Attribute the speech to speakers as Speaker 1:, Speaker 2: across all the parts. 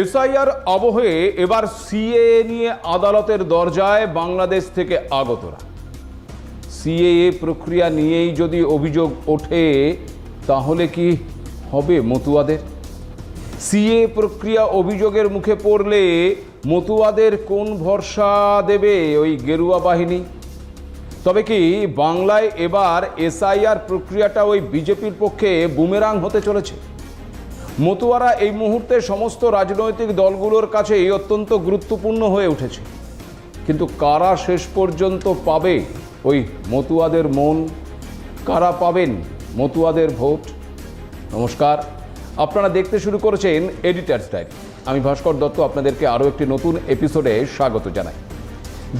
Speaker 1: SIR আবহে এবার CA নিয়ে আদালতের দরজায় বাংলাদেশ থেকে আগতরা। সিএএ প্রক্রিয়া নিয়েই যদি অভিযোগ ওঠে, তাহলে কি হবে মতুয়াদের? সিএ প্রক্রিয়া অভিযোগের মুখে পড়লে মতুয়াদের কোন ভরসা দেবে ওই গেরুয়া বাহিনী? তবে কি বাংলায় এবার এসআইআর প্রক্রিয়াটা ওই বিজেপির পক্ষে বুমেরাং হতে চলেছে? মতুয়ারা এই মুহূর্তে সমস্ত রাজনৈতিক দলগুলোর কাছেই অত্যন্ত গুরুত্বপূর্ণ হয়ে উঠেছে। কিন্তু কারা শেষ পর্যন্ত পাবে ওই মতুয়াদের মন? কারা পাবেন মতুয়াদের ভোট? নমস্কার। আপনারা দেখতে শুরু করেছেন এডিটার্স ডায়েরি আমি ভাস্কর দত্ত, আপনাদেরকে আরও একটি নতুন এপিসোডে স্বাগত জানাই।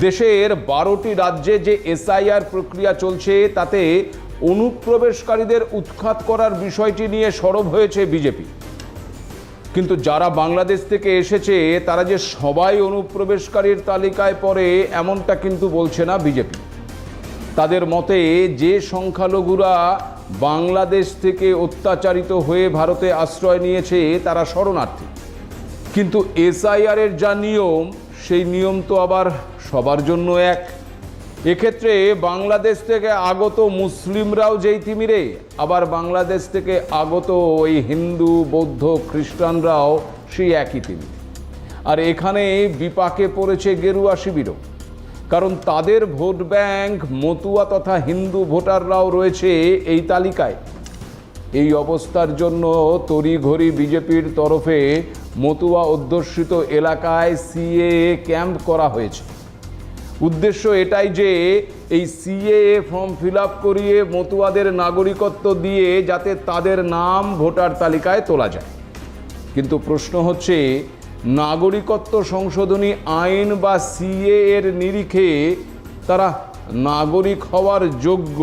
Speaker 1: দেশের বারোটি রাজ্যে যে এসআইআর প্রক্রিয়া চলছে, তাতে অনুপ্রবেশকারীদের উৎখাত করার বিষয়টি নিয়ে সরব হয়েছে বিজেপি। কিন্তু যারা বাংলাদেশ থেকে এসেছে, তারা যে সবাই অনুপ্রবেশকারীর তালিকায় পড়ে, এমনটা কিন্তু বলছে না বিজেপি। তাদের মতে, যে সংখ্যালঘুরা বাংলাদেশ থেকে অত্যাচারিত হয়ে ভারতে আশ্রয় নিয়েছে, তারা শরণার্থী। কিন্তু এসআইআর এর যা নিয়ম, সেই নিয়ম তো আবার সবার জন্য এক। এক্ষেত্রে বাংলাদেশ থেকে আগত মুসলিমরাও যেই তিমিরে, আবার বাংলাদেশ থেকে আগত ওই হিন্দু, বৌদ্ধ, খ্রিস্টানরাও সেই একই তিমিরে। আর এখানে বিপাকে পড়েছে গেরুয়া শিবিরও, কারণ তাদের ভোট ব্যাংক মতুয়া তথা হিন্দু ভোটাররাও রয়েছে এই তালিকায়। এই অবস্থার জন্য তড়িঘড়ি বিজেপির তরফে মতুয়া অধ্যুষিত এলাকায় সিএ ক্যাম্প করা হয়েছে। উদ্দেশ্য এটাই যে এই সিএএ ফর্ম ফিল আপ করিয়ে মতুয়াদের নাগরিকত্ব দিয়ে যাতে তাদের নাম ভোটার তালিকায় তোলা যায়। কিন্তু প্রশ্ন হচ্ছে, নাগরিকত্ব সংশোধনী আইন বা সিএ এর নিরিখে তারা নাগরিক হওয়ার যোগ্য।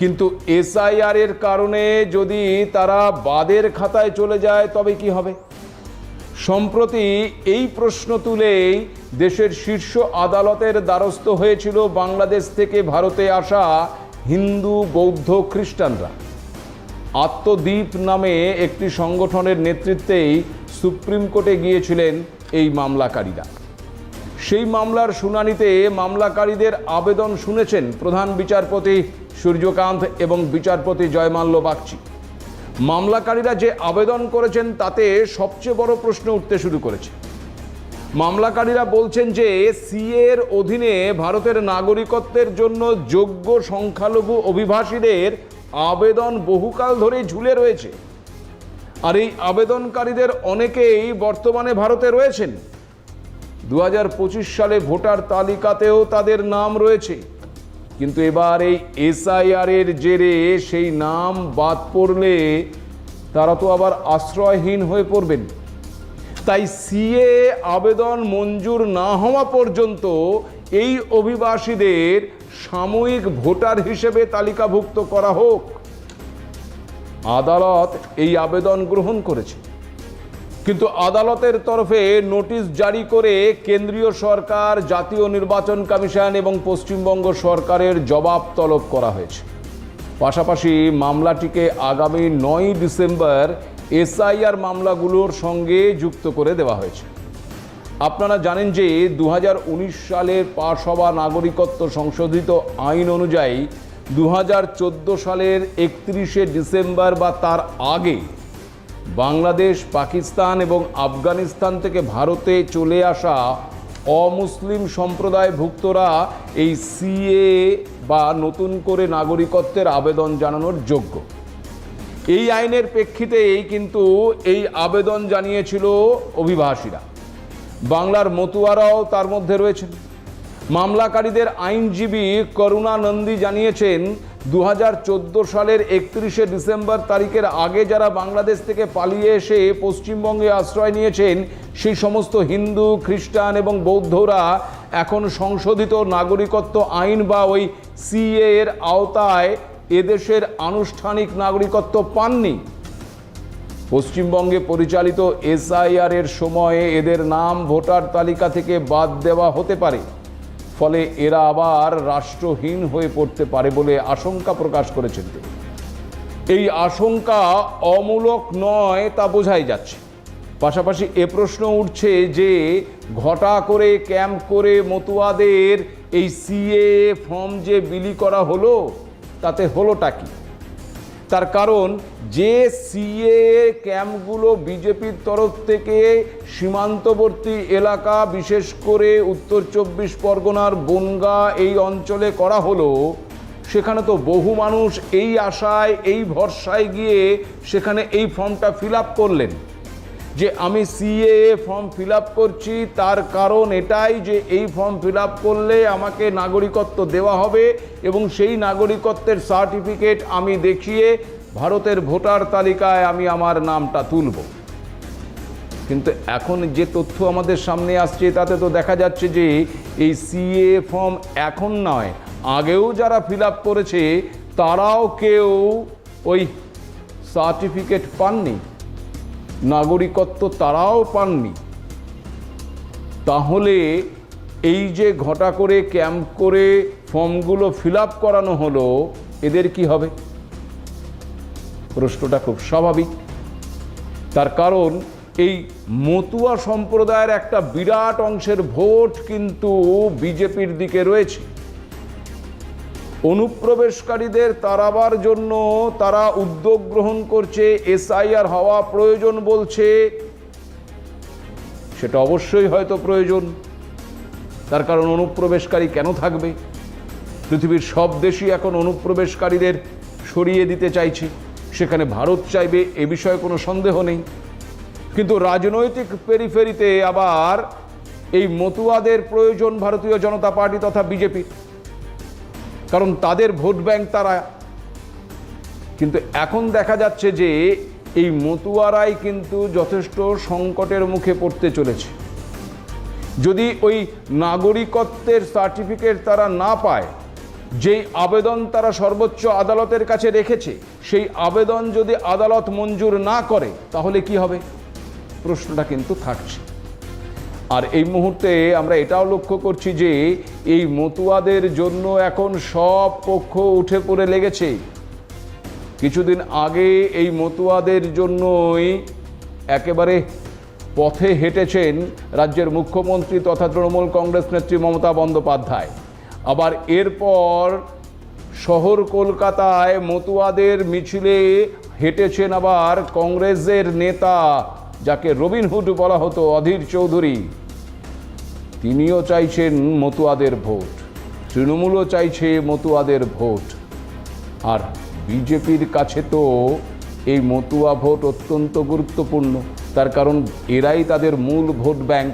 Speaker 1: কিন্তু এসআইআর এর কারণে যদি তারা বাদের খাতায় চলে যায়, তবে কি হবে? সম্প্রতি এই প্রশ্ন তুলেই দেশের শীর্ষ আদালতের দ্বারস্থ হয়েছিল বাংলাদেশ থেকে ভারতে আসা হিন্দু, বৌদ্ধ খ্রিস্টানরা। আত্মদ্বীপ নামে একটি সংগঠনের নেতৃত্বেই সুপ্রিম কোর্টে গিয়েছিলেন এই মামলাকারীরা। সেই মামলার শুনানিতে মামলাকারীদের আবেদন শুনেছেন প্রধান বিচারপতি সূর্যকান্ত এবং বিচারপতি জয়মাল্য বাগচি। মামলাকারীরা যে আবেদন করেছেন তাতে সবচেয়ে বড় প্রশ্ন উঠতে শুরু করেছে। মামলাকারীরা বলছেন যে সিএ এর অধীনে ভারতের নাগরিকত্বের জন্য যোগ্য সংখ্যালঘু অভিবাসীদের আবেদন বহুকাল ধরেই ঝুলে রয়েছে। আর এই আবেদনকারীদের অনেকেই বর্তমানে ভারতে রয়েছেন। দু হাজার পঁচিশ সালে ভোটার তালিকাতেও তাদের নাম রয়েছে। কিন্তু এবার এই এসআইআর এর জেরে সেই নাম বাদ পড়লে তারা তো আবার আশ্রয়হীন হয়ে পড়বেন। তাই সিএ আবেদন মঞ্জুর না হওয়া পর্যন্ত এই অভিবাসীদের সাময়িক ভোটার হিসেবে তালিকাভুক্ত করা হোক। আদালত এই আবেদন গ্রহণ করেছে। কিন্তু আদালতের তরফে নোটিশ জারি করে কেন্দ্রীয় সরকার, জাতীয় নির্বাচন কমিশন এবং পশ্চিমবঙ্গ সরকারের জবাব তলব করা হয়েছে। পাশাপাশি মামলাটিকে আগামী নয় ডিসেম্বর এসআইআর মামলাগুলোর সঙ্গে যুক্ত করে দেওয়া হয়েছে। আপনারা জানেন যে দু হাজার উনিশ সালের পাশ হওয়া নাগরিকত্ব সংশোধিত আইন অনুযায়ী দু হাজার চোদ্দ সালের একত্রিশে ডিসেম্বর বা তার আগে বাংলাদেশ, পাকিস্তান এবং আফগানিস্তান থেকে ভারতে চলে আসা অমুসলিম সম্প্রদায়ভুক্তরা এই সিএ বা নতুন করে নাগরিকত্বের আবেদন জানানোর যোগ্য। এই আইনের প্রেক্ষিতেই কিন্তু এই আবেদন জানিয়েছিল অভিবাসীরা। বাংলার মতুয়ারাও তার মধ্যে রয়েছেন। মামলাকারীদের আইনজীবী করুণা নন্দী জানিয়েছেন দু হাজার চোদ্দ সালের একত্রিশে ডিসেম্বর তারিখের আগে যারা বাংলাদেশ থেকে পালিয়ে এসে পশ্চিমবঙ্গে আশ্রয় নিয়েছেন, সেই সমস্ত হিন্দু, খ্রিস্টান এবং বৌদ্ধরা এখন সংশোধিত নাগরিকত্ব আইন বা ওই সিএ এর আওতায় এদেশের আনুষ্ঠানিক নাগরিকত্ব পাননি। পশ্চিমবঙ্গে পরিচালিত এসআইআর এর সময়ে এদের নাম ভোটার তালিকা থেকে বাদ দেওয়া হতে পারে। ফলে এরা আবার রাষ্ট্রহীন হয়ে পড়তে পারে বলে আশঙ্কা প্রকাশ করেছেন তিনি। এই আশঙ্কা অমূলক নয় তা বোঝাই যাচ্ছে। পাশাপাশি এ প্রশ্ন উঠছে যে, ঘটা করে, ক্যাম্প করে মতুয়াদের এই সিএ ফর্ম যে বিলি করা হলো তাতে হলোটা কি? তার কারণ যে সিএ ক্যাম্পগুলো বিজেপির তরফ থেকে সীমান্তবর্তী এলাকা, বিশেষ করে উত্তর চব্বিশ পরগনার বনগা এই অঞ্চলে করা হলো, সেখানে তো বহু মানুষ এই আশায়, এই ভরসায় গিয়ে সেখানে এই ফর্মটা ফিল করলেন। যে আমি সিএ ফর্ম ফিল করছি, তার কারণ এটাই যে এই ফর্ম ফিল করলে আমাকে নাগরিকত্ব দেওয়া হবে এবং সেই নাগরিকত্বের সার্টিফিকেট আমি দেখিয়ে ভারতের ভোটার তালিকায় আমি আমার নামটা তুলব। কিন্তু এখন যে তথ্য আমাদের সামনে আসছে, তাতে তো দেখা যাচ্ছে যে এই সিএ ফর্ম এখন নয়, আগেও যারা ফিল করেছে, তারাও কেউ ওই সার্টিফিকেট পাননি। নাগরিকত্ব তারাও পাননি। তাহলে এই যে ঘটা করে ক্যাম্প করে ফর্মগুলো ফিল করানো হলো, এদের কি হবে? প্রশ্নটা খুব স্বাভাবিক। তার কারণ, এই মতুয়া সম্প্রদায়ের একটা বিরাট অংশের ভোট কিন্তু বিজেপির দিকে রয়েছে। অনুপ্রবেশকারীদের তাড়াবার জন্য তারা উদ্যোগ গ্রহণ করছে। এসআইআর হওয়া প্রয়োজন বলছে। সেটা অবশ্যই হয়তো প্রয়োজন। তার কারণ অনুপ্রবেশকারী কেন থাকবে? পৃথিবীর সব দেশই এখন অনুপ্রবেশকারীদের সরিয়ে দিতে চাইছে। সেখানে ভারত চাইবে, এ বিষয়ে কোনো সন্দেহ নেই। কিন্তু রাজনৈতিক পেরিফেরিতে আবার এই মতুয়াদের প্রয়োজন ভারতীয় জনতা পার্টি তথা বিজেপির। কারণ তাদের ভোট ব্যাংক তারা। কিন্তু এখন দেখা যাচ্ছে যে এই মতুয়ারাই কিন্তু যথেষ্ট সংকটের মুখে পড়তে চলেছে। যদি ওই নাগরিকত্বের সার্টিফিকেট তারা না পায়, যেই আবেদন তারা সর্বোচ্চ আদালতের কাছে রেখেছে, সেই আবেদন যদি আদালত মঞ্জুর না করে, তাহলে কি হবে? প্রশ্নটা কিন্তু থাকছে। আর এই মুহূর্তে আমরা এটাও লক্ষ্য করছি যে এই মতুয়াদের জন্য এখন সব পক্ষ উঠে পড়ে লেগেছে। কিছুদিন আগে এই মতুয়াদের জন্যই একেবারে পথে হেঁটেছেন রাজ্যের মুখ্যমন্ত্রী তথা তৃণমূল কংগ্রেস নেত্রী মমতা বন্দ্যোপাধ্যায়। আবার এরপর শহর কলকাতায় মতুয়াদের মিছিলে হেঁটেছেন আবার কংগ্রেসের নেতা যাকে রবিনহুড বলা হতো অধীর চৌধুরী। তিনিও চাইছেন মতুয়াদের ভোট। তৃণমূলও চাইছে মতুয়াদের ভোট। আর বিজেপির কাছে তো এই মতুয়া ভোট অত্যন্ত গুরুত্বপূর্ণ। তার কারণ এরাই তাদের মূল ভোট ব্যাংক।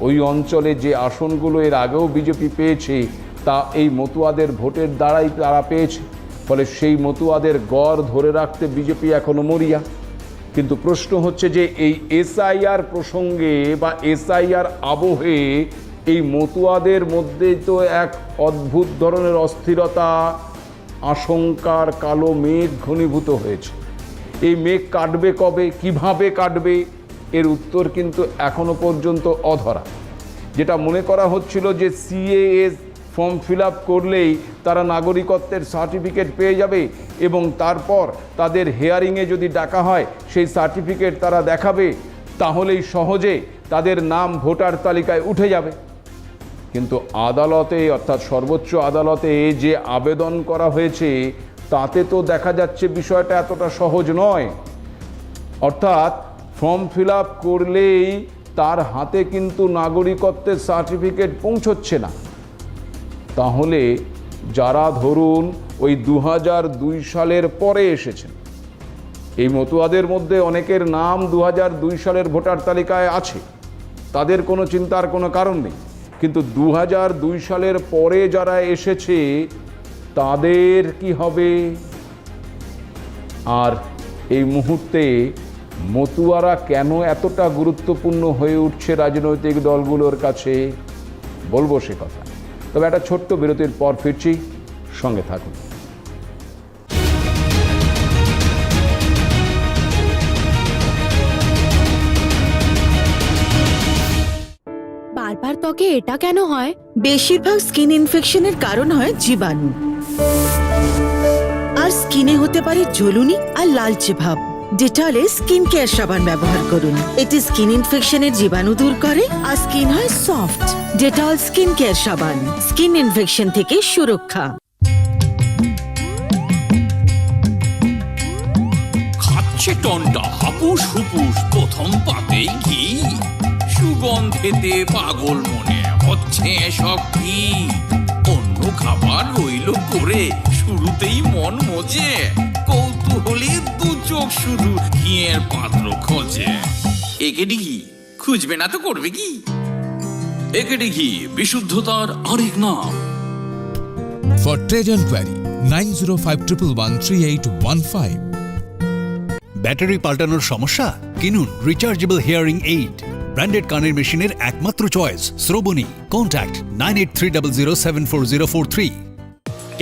Speaker 1: ওই অঞ্চলে যে আসনগুলো এর আগেও বিজেপি পেয়েছে, তা এই মতুয়াদের ভোটের দ্বারাই তারা পেয়েছে। ফলে সেই মতুয়াদের গড় ধরে রাখতে বিজেপি এখনও মরিয়া। কিন্তু প্রশ্ন হচ্ছে যে এই এসআইআর প্রসঙ্গে বা এসআইআর আবহে এই মতুয়াদের মধ্যে তো এক অদ্ভুত ধরনের অস্থিরতা, আশঙ্কার কালো মেঘ ঘনীভূত হয়েছে। এই মেঘ কাটবে কবে, কীভাবে কাটবে, এর উত্তর কিন্তু এখনও পর্যন্ত অধরা। যেটা মনে করা হচ্ছিল যে সিএএস ফর্ম ফিল করলেই তারা নাগরিকত্বের সার্টিফিকেট পেয়ে যাবে এবং তারপর তাদের হেয়ারিংয়ে যদি ডাকা হয়, সেই সার্টিফিকেট তারা দেখাবে, তাহলেই সহজে তাদের নাম ভোটার তালিকায় উঠে যাবে। কিন্তু আদালতে, অর্থাৎ সর্বোচ্চ আদালতে যে আবেদন করা হয়েছে, তাতে তো দেখা যাচ্ছে বিষয়টা এতটা সহজ নয়। অর্থাৎ ফর্ম ফিল করলেই তার হাতে কিন্তু নাগরিকত্বের সার্টিফিকেট পৌঁছচ্ছে না। তাহলে যারা ধরুন ওই দু সালের পরে এসেছেন, এই মতুয়াদের মধ্যে অনেকের নাম দু সালের ভোটার তালিকায় আছে, তাদের কোনো চিন্তার কোনো কারণ নেই। কিন্তু দু সালের পরে যারা এসেছে, তাদের কি হবে? আর এই মুহূর্তে মতুয়ারা কেন এতটা গুরুত্বপূর্ণ হয়ে উঠছে রাজনৈতিক দলগুলোর কাছে? বলব সে কথা। তবে একটা ছোট্ট বিরতির পর ফিরছি। সঙ্গে থাকুন।
Speaker 2: বারবার ত্বকে এটা কেন হয়?
Speaker 3: বেশিরভাগ স্কিন ইনফেকশনের কারণ হয় জীবাণু। আর স্কিনে হতে পারে জ্বলুনি আর লালচে ভাব। ডেটলে স্কিন কেয়ার সাবান ব্যবহার করুন। এটি স্কিন ইনফেকশনের জীবাণু দূর করে আর স্কিন হয় সফট ডেটল স্কিন কেয়ার সাবান স্কিন ইনফেকশন থেকে সুরক্ষা।
Speaker 4: খাচ্ছে টনটা হাপুস হুপুস, প্রথম সুগন্ধেতে পাগল মনে হচ্ছে সব কি অন্য খাবার রইল করে, শুরুতেই মন মজে, কৌতূহলী চোখ শুধু ঘিয়ের পাত্র খোঁজে। একেডি ঘি খুঁজবে না তো করবে কি? একেডি ঘি বিশুদ্ধতার আরেক নাম।
Speaker 5: For trade enquiry, 905113815.
Speaker 6: ব্যাটারি পাল্টানোর সমস্যা? কিনুন রিচার্জেবল হিয়ারিং এইড ব্র্যান্ডেড কানের মেশিনের একমাত্র choice Shrabani. Contact nine eight three double zero seven four zero four three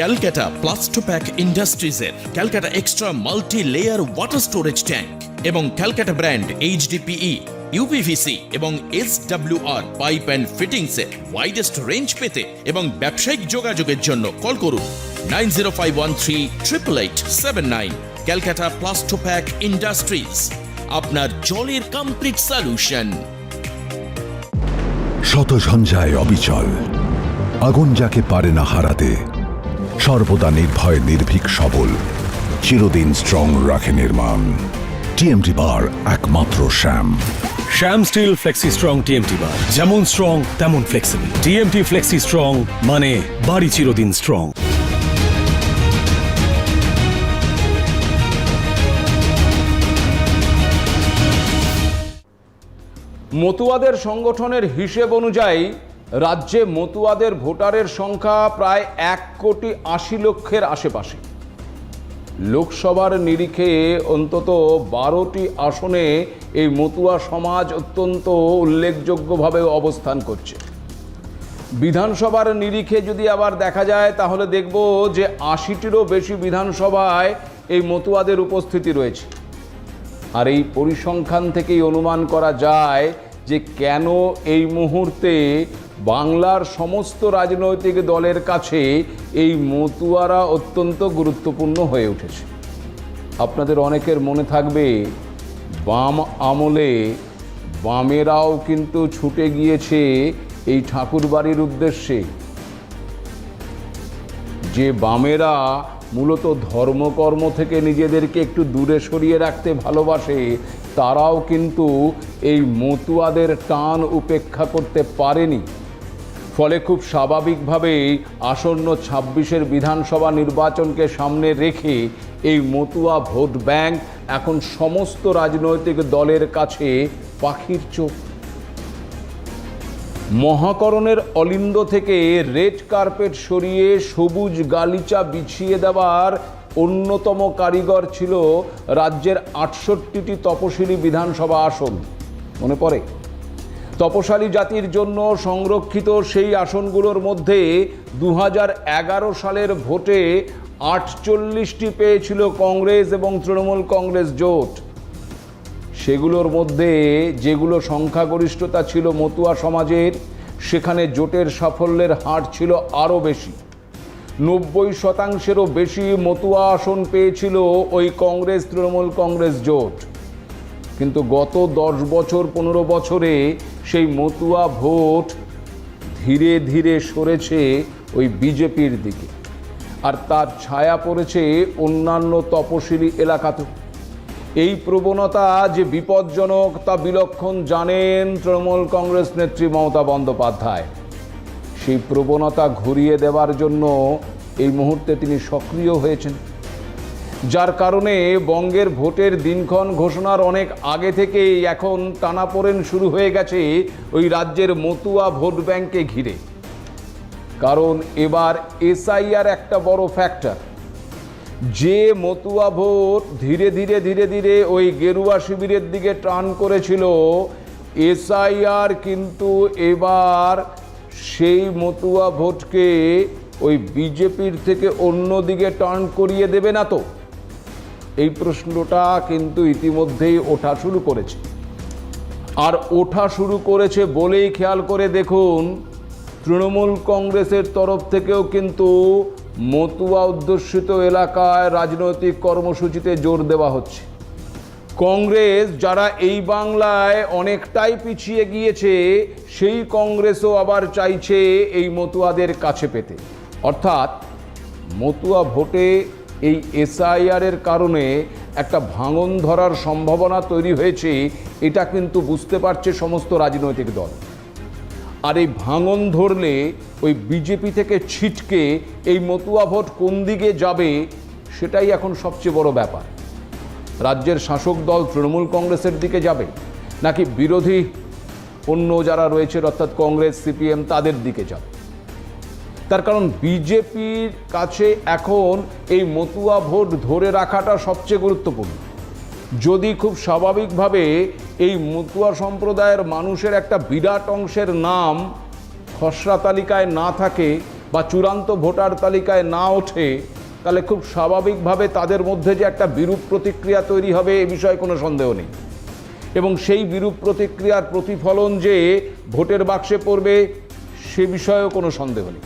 Speaker 7: Calcutta Plastopack ইন্ডাস্ট্রিজের Calcutta extra multi layer water storage tank এবং ক্যালকাটা ব্র্যান্ড এইচডিপিই ইউপিভিসি এবং S R pipe and ফিটিংসের widest range পেতে এবং ব্যবসায়িক যোগাযোগের জন্য call করুন nine zero five one three triple eight seven nine Calcutta Plastopack industries আপনার জলের কমপ্লিট সলিউশন
Speaker 8: শত ঝঞ্ঝায় অবিচল, আগুন যাকে পারে না হারাতে সর্বদা নির্ভয় নির্ভীক সবল চিরদিন স্ট্রং রাখে নির্মাণ। টিএমটি বার একমাত্র Shyam.
Speaker 9: Shyam steel flexi strong TMT bar যেমন স্ট্রং তেমন ফ্লেক্সিবল টিএমটি ফ্লেক্সি স্ট্রং মানে বাড়ি চিরদিন স্ট্রং
Speaker 1: মতুয়াদের সংগঠনের হিসেব অনুযায়ী রাজ্যে মতুয়াদের ভোটারের সংখ্যা প্রায় এক কোটি আশি লক্ষের আশেপাশে। লোকসভার নিরিখে অন্তত বারোটি আসনে এই মতুয়া সমাজ অত্যন্ত উল্লেখযোগ্যভাবে অবস্থান করছে। বিধানসভার নিরিখে যদি আবার দেখা যায়, তাহলে দেখব যে আশিটিরও বেশি বিধানসভায় এই মতুয়াদের উপস্থিতি রয়েছে। আর এই পরিসংখ্যান থেকেই অনুমান করা যায় যে কেন এই মুহূর্তে বাংলার সমস্ত রাজনৈতিক দলের কাছে এই মতুয়ারা অত্যন্ত গুরুত্বপূর্ণ হয়ে উঠেছে। আপনাদের অনেকের মনে থাকবে, বাম আমলে বামেরাও কিন্তু ছুটে গিয়েছে এই ঠাকুরবাড়ির উদ্দেশ্যে। যে বামেরা মূলত ধর্মকর্ম থেকে নিজেদেরকে একটু দূরে সরিয়ে রাখতে ভালোবাসে, তারাও কিন্তু এই মতুয়াদের টান উপেক্ষা করতে পারেনি। ফলে খুব স্বাভাবিকভাবেই আসন্ন ছাব্বিশের বিধানসভা নির্বাচনকে সামনে রেখে এই মতুয়া ভোট ব্যাংক এখন সমস্ত রাজনৈতিক দলের কাছে পাখির চোখ। মহাকরণের অলিন্দ থেকে রেড কার্পেট সরিয়ে সবুজ গালিচা বিছিয়ে দেওয়ার অন্যতম কারিগর ছিল রাজ্যের আটষট্টিটি তপশিলি বিধানসভা আসন। মনে পড়ে? তপশালী জাতির জন্য সংরক্ষিত সেই আসনগুলোর মধ্যে দু হাজার এগারো সালের ভোটে আটচল্লিশটি পেয়েছিল কংগ্রেস এবং তৃণমূল কংগ্রেস জোট। সেগুলোর মধ্যে যেগুলো সংখ্যাগরিষ্ঠতা ছিল মতুয়া সমাজের, সেখানে জোটের সাফল্যের হার ছিল আরও বেশি। নব্বই শতাংশেরও বেশি মতুয়া আসন পেয়েছিল ওই কংগ্রেস তৃণমূল কংগ্রেস জোট। কিন্তু গত দশ বছর, পনেরো বছরে সেই মতুয়া ভোট ধীরে ধীরে সরেছে ওই বিজেপির দিকে। আর তার ছায়া পড়েছে অন্যান্য তপশিলি এলাকাতেও। এই প্রবণতা যে বিপজ্জনক তা বিলক্ষণ জানেন তৃণমূল কংগ্রেস নেত্রী মমতা বন্দ্যোপাধ্যায়। সেই প্রবণতা ঘুরিয়ে দেওয়ার জন্য এই মুহূর্তে তিনি সক্রিয় হয়েছেন। যার কারণে বঙ্গের ভোটের দিনক্ষণ ঘোষণার অনেক আগে থেকেই এখন টানাপোড়েন শুরু হয়ে গেছে ওই রাজ্যের মতুয়া ভোট ব্যাংকে ঘিরে। কারণ এবার এসআইআর একটা বড় ফ্যাক্টর যে মতুয়া ভোট ধীরে ধীরে ধীরে ধীরে ওই গেরুয়া শিবিরের দিকে টান করেছিল, এসআইআর কিন্তু এবার সেই মতুয়া ভোটকে ওই বিজেপির থেকে অন্যদিকে টার্ন করিয়ে দেবে না তো। এই প্রশ্নটা কিন্তু ইতিমধ্যেই ওঠা শুরু করেছে। আর ওঠা শুরু করেছে বলেই খেয়াল করে দেখুন, তৃণমূল কংগ্রেসের তরফ থেকেও কিন্তু মতুয়া অধ্যুষিত এলাকায় রাজনৈতিক কর্মসূচিতে জোর দেওয়া হচ্ছে। কংগ্রেস যারা এই বাংলায় অনেকটাই পিছিয়ে গিয়েছে, সেই কংগ্রেসও আবার চাইছে এই মতুয়াদের কাছে পেতে। অর্থাৎ মতুয়া ভোটে এই এসআইআর এর কারণে একটা ভাঙন ধরার সম্ভাবনা তৈরি হয়েছে, এটা কিন্তু বুঝতে পারছে সমস্ত রাজনৈতিক দল। আর এই ভাঙন ধরলে ওই বিজেপি থেকে ছিটকে এই মতুয়া ভোট কোন দিকে যাবে, সেটাই এখন সবচেয়ে বড় ব্যাপার। রাজ্যের শাসক দল তৃণমূল কংগ্রেসের দিকে যাবে, নাকি বিরোধী অন্য যারা রয়েছে, অর্থাৎ কংগ্রেস, সিপিএম, তাদের দিকে যাবে? তার কারণ বিজেপির কাছে এখন এই মতুয়া ভোট ধরে রাখাটা সবচেয়ে গুরুত্বপূর্ণ। যদি খুব স্বাভাবিকভাবে এই মতুয়া সম্প্রদায়ের মানুষের একটা বিরাট অংশের নাম খসড়া তালিকায় না থাকে বা চূড়ান্ত ভোটার তালিকায় না ওঠে, তাহলে খুব স্বাভাবিকভাবে তাদের মধ্যে যে একটা বিরূপ প্রতিক্রিয়া তৈরি হবে এ বিষয়ে কোনো সন্দেহ নেই। এবং সেই বিরূপ প্রতিক্রিয়ার প্রতিফলন যে ভোটের বাক্সে পড়বে সে বিষয়েও কোনো সন্দেহ নেই।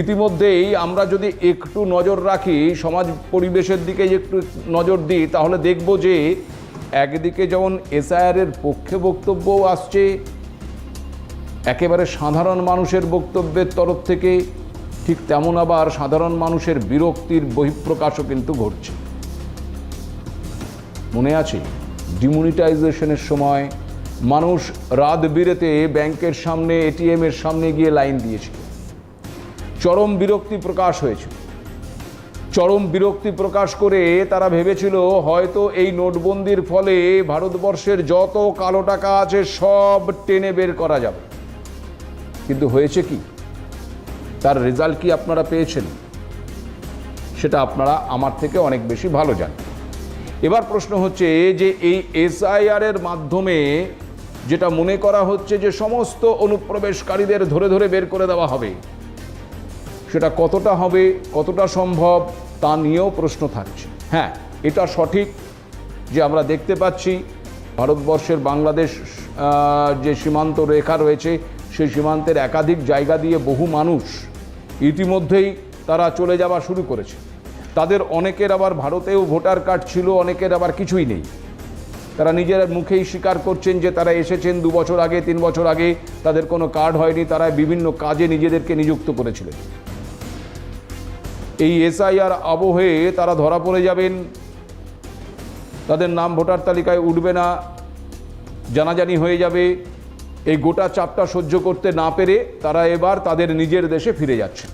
Speaker 1: ইতিমধ্যেই আমরা যদি একটু নজর রাখি, সমাজ পরিবেশের দিকে একটু নজর দিই, তাহলে দেখব যে একদিকে যেমন এসআইআরের পক্ষে বক্তব্যও আসছে, একেবারে সাধারণ মানুষের বক্তব্যের তরফ থেকে ঠিক তেমন আবার সাধারণ মানুষের বিরক্তির বহিঃপ্রকাশও কিন্তু ঘটছে। মনে আছে, ডিমনিটাইজেশনের সময় মানুষ রাত বিরেতে ব্যাংকের সামনে, এটিএমের সামনে গিয়ে লাইন দিয়েছিল। চরম বিরক্তি প্রকাশ হয়েছিল। চরম বিরক্তি প্রকাশ করে তারা ভেবেছিল, হয়তো এই নোটবন্দির ফলে ভারতবর্ষের যত কালো টাকা আছে সব টেনে বের করা যাবে। কিন্তু হয়েছে কি? তার রেজাল্ট কি আপনারা পেয়েছেন? সেটা আপনারা আমার থেকে অনেক বেশি ভালো জানেন। এবার প্রশ্ন হচ্ছে যে এই এসআইআর এর মাধ্যমে যেটা মনে করা হচ্ছে যে সমস্ত অনুপ্রবেশকারীদের ধরে ধরে বের করে দেওয়া হবে সেটা কতটা হবে, কতটা সম্ভব, তা নিয়েও প্রশ্ন থাকছে। হ্যাঁ এটা সঠিক যে আমরা দেখতে পাচ্ছি ভারতবর্ষের বাংলাদেশ যে সীমান্ত রেখা রয়েছে, সেই সীমান্তের একাধিক জায়গা দিয়ে বহু মানুষ ইতিমধ্যেই তারা চলে যাওয়া শুরু করেছে। তাদের অনেকের আবার ভারতেও ভোটার কার্ড ছিল, অনেকের আবার কিছুই নেই। তারা নিজের মুখেই স্বীকার করছেন যে তারা এসেছেন দু বছর আগে, তিন বছর আগে, তাদের কোনো কার্ড হয়নি, তারা বিভিন্ন কাজে নিজেদেরকে নিযুক্ত করেছিলেন। এই এসআইআর আবহে তারা ধরা পড়ে যাবেন। তাদের নাম ভোটার তালিকায় উঠবে না। জানাজানি হয়ে যাবে। এই গোটা চাপটা সহ্য করতে না পেরে তারা এবার তাদের নিজের দেশে ফিরে যাচ্ছে।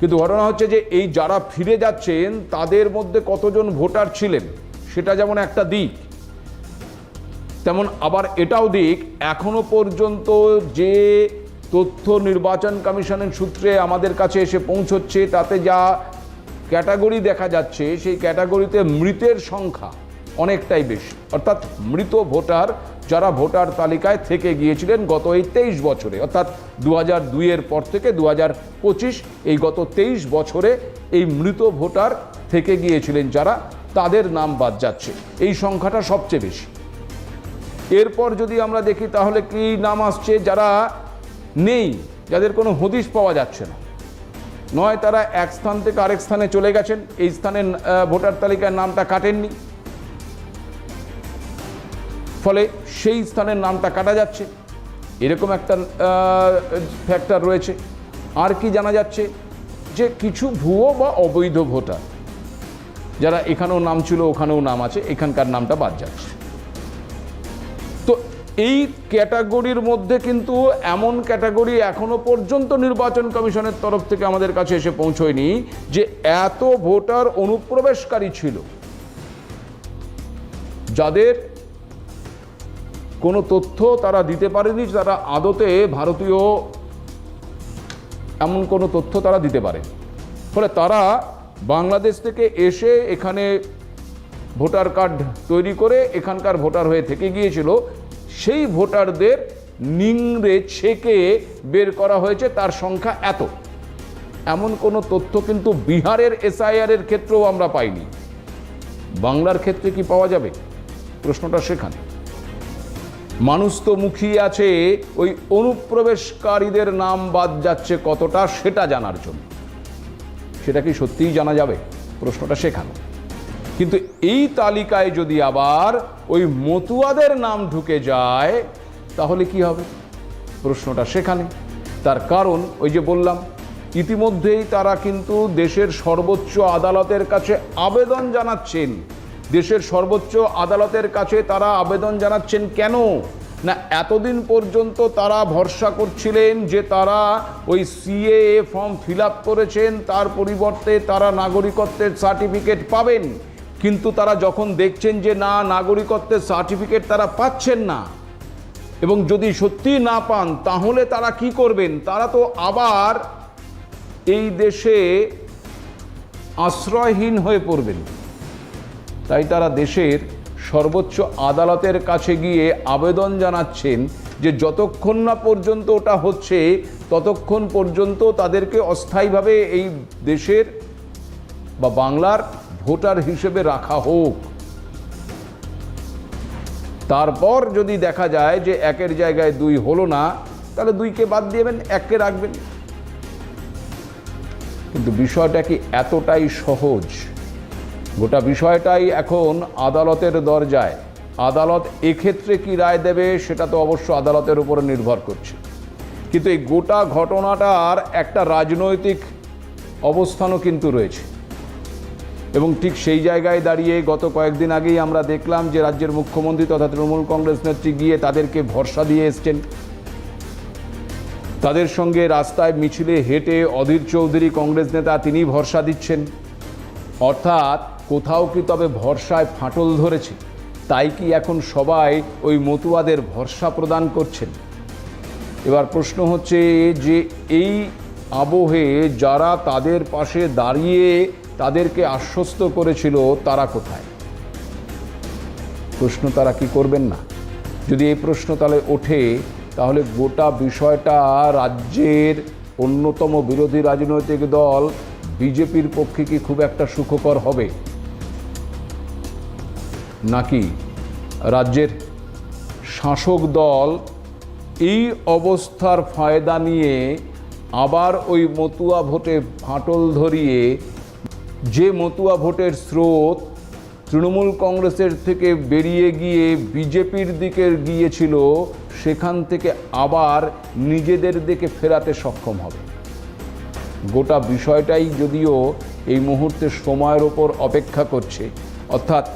Speaker 1: কিন্তু ঘটনা হচ্ছে যে এই যারা ফিরে যাচ্ছেন, তাদের মধ্যে কতজন ভোটার ছিলেন, সেটা যেমন একটা দিক, তেমন আবার এটাও দিক, এখনও পর্যন্ত যে তথ্য নির্বাচন কমিশনের সূত্রে আমাদের কাছে এসে পৌঁছচ্ছে, তাতে যা ক্যাটাগরি দেখা যাচ্ছে, সেই ক্যাটাগরিতে মৃতের সংখ্যা অনেকটাই বেশি। অর্থাৎ মৃত ভোটার যারা ভোটার তালিকায় থেকে গিয়েছিলেন গত এই তেইশ বছরে, অর্থাৎ দু হাজার দুইয়ের পর থেকে দু হাজার পঁচিশ, এই গত তেইশ বছরে এই মৃত ভোটার থেকে গিয়েছিলেন যারা, তাদের নাম বাদ যাচ্ছে। এই সংখ্যাটা সবচেয়ে বেশি। এরপর যদি আমরা দেখি তাহলে কি নাম আসছে? যারা নেই, যাদের কোনো হদিশ পাওয়া যাচ্ছে না। নয়, তারা এক স্থান থেকে আরেক স্থানে চলে গেছেন। এই স্থানের ভোটার তালিকার নামটা কাটেননি। ফলে সেই স্থানের নামটা কাটা যাচ্ছে। এরকম একটা ফ্যাক্টর রয়েছে। আর কি জানা যাচ্ছে? যে কিছু ভুয়ো বা অবৈধ ভোটার, যারা এখানেও নাম ছিল, ওখানেও নাম আছে, এখানকার নামটা বাদ যাচ্ছে। এই ক্যাটাগরির মধ্যে কিন্তু এমন ক্যাটাগরি এখনও পর্যন্ত নির্বাচন কমিশনের তরফ থেকে আমাদের কাছে এসে পৌঁছয়নি যে এত ভোটার অনুপ্রবেশকারী ছিল। যাদের কোনো তথ্য তারা দিতে পারেনি তারা আদতে ভারতীয় এমন কোনো তথ্য তারা দিতে পারে। ফলে তারা বাংলাদেশ থেকে এসে এখানে ভোটার কার্ড তৈরি করে এখানকার ভোটার হয়ে থেকে গিয়েছিল। সেই ভোটারদের নিংড়ে ছেকে বের করা হয়েছে, তার সংখ্যা এত। এমন কোনো তথ্য কিন্তু বিহারের এসআইআর এর ক্ষেত্রেও আমরা পাইনি। বাংলার ক্ষেত্রে কি পাওয়া যাবে? প্রশ্নটা সেখানে। মানুষ তো মুখিয়ে আছে, ওই অনুপ্রবেশকারীদের নাম বাদ যাচ্ছে কতটা, সেটা জানার জন্য। সেটা কি সত্যিই জানা যাবে? প্রশ্নটা সেখানে। কিন্তু এই তালিকায় যদি আবার ওই মতুয়াদের নাম ঢুকে যায়, তাহলে কি হবে? প্রশ্নটা সেখানে। তার কারণ, ওই যে বললাম, ইতিমধ্যেই তারা কিন্তু দেশের সর্বোচ্চ আদালতের কাছে আবেদন জানাচ্ছেন। দেশের সর্বোচ্চ আদালতের কাছে তারা আবেদন জানাচ্ছেন কেন? না, এতদিন পর্যন্ত তারা ভরসা করছিলেন যে তারা ওই সিএএ ফর্ম ফিল করেছেন, তার পরিবর্তে তারা নাগরিকত্বের সার্টিফিকেট পাবেন। কিন্তু তারা যখন দেখছেন যে না, নাগরিকত্বের সার্টিফিকেট তারা পাচ্ছেন না, এবং যদি সত্যি না পান, তাহলে তারা কি করবেন? তারা তো আবার এই দেশে আশ্রয়হীন হয়ে পড়বেন। তাই তারা দেশের সর্বোচ্চ আদালতের কাছে গিয়ে আবেদন জানাচ্ছেন যে যতক্ষণ না পর্যন্ত ওটা হচ্ছে, ততক্ষণ পর্যন্ত তাদেরকে অস্থায়ীভাবে এই দেশের বা বাংলার ভোটার হিসেবে রাখা হোক। তারপর যদি দেখা যায় যে একের জায়গায় দুই হলো না, তাহলে দুইকে বাদ দিবেন, এককে রাখবেন। কিন্তু বিষয়টা কি এতটাই সহজ? গোটা বিষয়টাই এখন আদালতের দরজায়। আদালত এক্ষেত্রে কি রায় দেবে সেটা তো অবশ্য আদালতের উপরে নির্ভর করছে। কিন্তু এই গোটা ঘটনাটার একটা রাজনৈতিক অবস্থানও কিন্তু রয়েছে। এবং ঠিক সেই জায়গায় দাঁড়িয়ে গত কয়েকদিন আগেই আমরা দেখলাম যে রাজ্যের মুখ্যমন্ত্রী তথা তৃণমূল কংগ্রেস নেত্রী গিয়ে তাদেরকে ভরসা দিয়ে এসছেন। তাদের সঙ্গে রাস্তায় মিছিলে হেঁটে অধীর চৌধুরী কংগ্রেস নেতা তিনি ভরসা দিচ্ছেন। অর্থাৎ কোথাও কি তবে ভরসায় ফাটল ধরেছে? তাই কি এখন সবাই ওই মতুয়াদের ভরসা প্রদান করছেন? এবার প্রশ্ন হচ্ছে যে এই আবহে যারা তাদের পাশে দাঁড়িয়ে তাদেরকে আশ্বস্ত করেছিল তারা কোথায়? প্রশ্ন তারা কি করবেন না? যদি এই প্রশ্ন তাহলে ওঠে, তাহলে গোটা বিষয়টা রাজ্যের অন্যতম বিরোধী রাজনৈতিক দল বিজেপির পক্ষে কি খুব একটা সুখকর হবে? নাকি রাজ্যের শাসক দল এই অবস্থার ফায়দা নিয়ে আবার ওই মতুয়া ভোটে ফাটল ধরিয়ে যে মতুয়া ভোটের স্রোত তৃণমূল কংগ্রেসের থেকে বেরিয়ে গিয়ে বিজেপির দিকে গিয়েছিল, সেখান থেকে আবার নিজেদের দিকে ফেরাতে সক্ষম হবে। গোটা বিষয়টাই যদিও এই মুহূর্তে সময়ের ওপর অপেক্ষা করছে, অর্থাৎ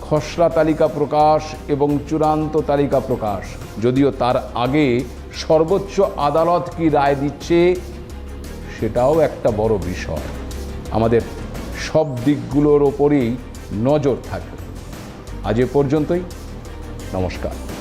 Speaker 1: খসড়া তালিকা প্রকাশ এবং চূড়ান্ত তালিকা প্রকাশ, যদিও তার আগে সর্বোচ্চ আদালত কি রায় দিচ্ছে, সেটাও একটা বড় বিষয়। আমাদের সব দিকগুলোর ওপরেই নজর থাকবে আজ এ পর্যন্তই। নমস্কার।